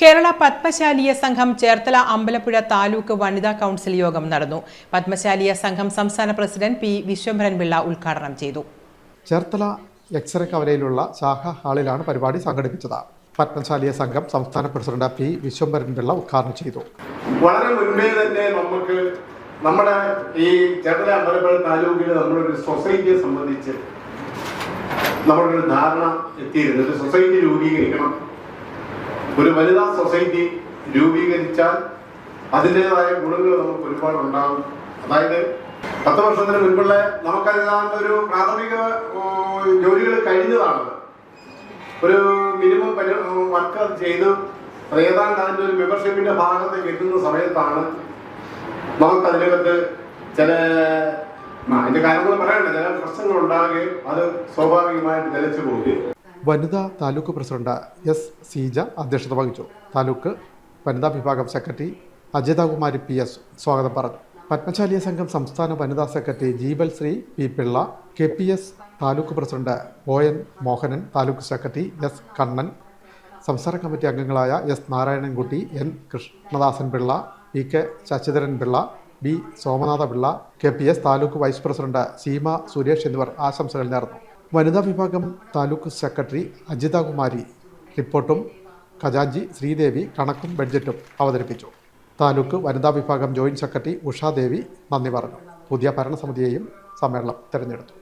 കേരള പത്മശാലിയ സംഘം ചേർത്തല അമ്പലപ്പുഴ താലൂക്ക് വനിതാ കൗൺസിൽ യോഗം നടന്നു. പത്മശാലിയ സംഘം സംസ്ഥാന പ്രസിഡന്റ് പി വിശ്വംഭരൻ പിള്ള ഉദ്ഘാടനം ചെയ്തു. ചേർത്തല എക്സ്റേ കവലയിലുള്ള ശാഖ ഹാളിലാണ് പരിപാടി സംഘടിപ്പിച്ചത്. പത്മശാലിയ സംഘം സംസ്ഥാന പ്രസിഡന്റ് പി വിശ്വംഭരൻ പിള്ള ഉദ്ഘാടനം ചെയ്തു. വളരെ മുൻപേ തന്നെ നമുക്ക് നമ്മുടെ ഈ ചേർത്തല അമ്പലപ്പുഴ താലൂക്കിൽ നമ്മളൊരു സൊസൈറ്റിയെ സംബന്ധിച്ച് നമ്മളൊരു ധാരണ എത്തിയിരുന്നു. സൊസൈറ്റി രൂപീകരിക്കണം. ഒരു വനിതാ സൊസൈറ്റി രൂപീകരിച്ചാൽ അതിന്റെതായ ഗുണങ്ങൾ നമുക്ക് ഒരുപാട് ഉണ്ടാകും. അതായത് പത്ത് വർഷത്തിന് മുൻപുള്ള നമുക്കറിയാവുന്ന ഒരു പ്രാഥമിക ജോലികൾ കഴിഞ്ഞതാണ്. ഒരു മിനിമം വർക്ക് ചെയ്ത് അത് ഏതാണ്ട് അതിന്റെ ഒരു മെമ്പർഷിപ്പിന്റെ ഭാഗത്തേക്ക് എത്തുന്ന സമയത്താണ് നമുക്ക് അതിനകത്ത് ചില അതിന്റെ കാര്യങ്ങൾ പറയണ്ട. ചില പ്രശ്നങ്ങൾ ഉണ്ടാകുകയും അത് സ്വാഭാവികമായിട്ട് നിലച്ചു പോവുകയും വനിതാ താലൂക്ക് പ്രസിഡന്റ് എസ് സീജ അധ്യക്ഷത വഹിച്ചു. താലൂക്ക് വനിതാ വിഭാഗം സെക്രട്ടറി അജിതകുമാരി പി എസ് സ്വാഗതം പറഞ്ഞു. പത്മശാലിയ സംഘം സംസ്ഥാന വനിതാ secretary Jeebal Shri P Pillai K P S taluk president O N Mohanan taluk secretary S Kannan സംസ്ഥാന കമ്മിറ്റി അംഗങ്ങളായ S Narayanankutty N Krishnadasan Pillai P K Sasidharan Pillai B Somanatha Pillai K P S taluk vice president Seema Suresh എന്നിവർ ആശംസകൾ നേർന്നു. വനിതാ വിഭാഗം taluk secretary Ajithakumari റിപ്പോർട്ടും ഖജാൻജി ശ്രീദേവി കണക്കും ബഡ്ജറ്റും അവതരിപ്പിച്ചു. താലൂക്ക് വനിതാ വിഭാഗം ജോയിന്റ് സെക്രട്ടറി ഉഷാദേവി നന്ദി പറഞ്ഞു. പുതിയ ഭരണസമിതിയെയും സമ്മേളനം തെരഞ്ഞെടുത്തു.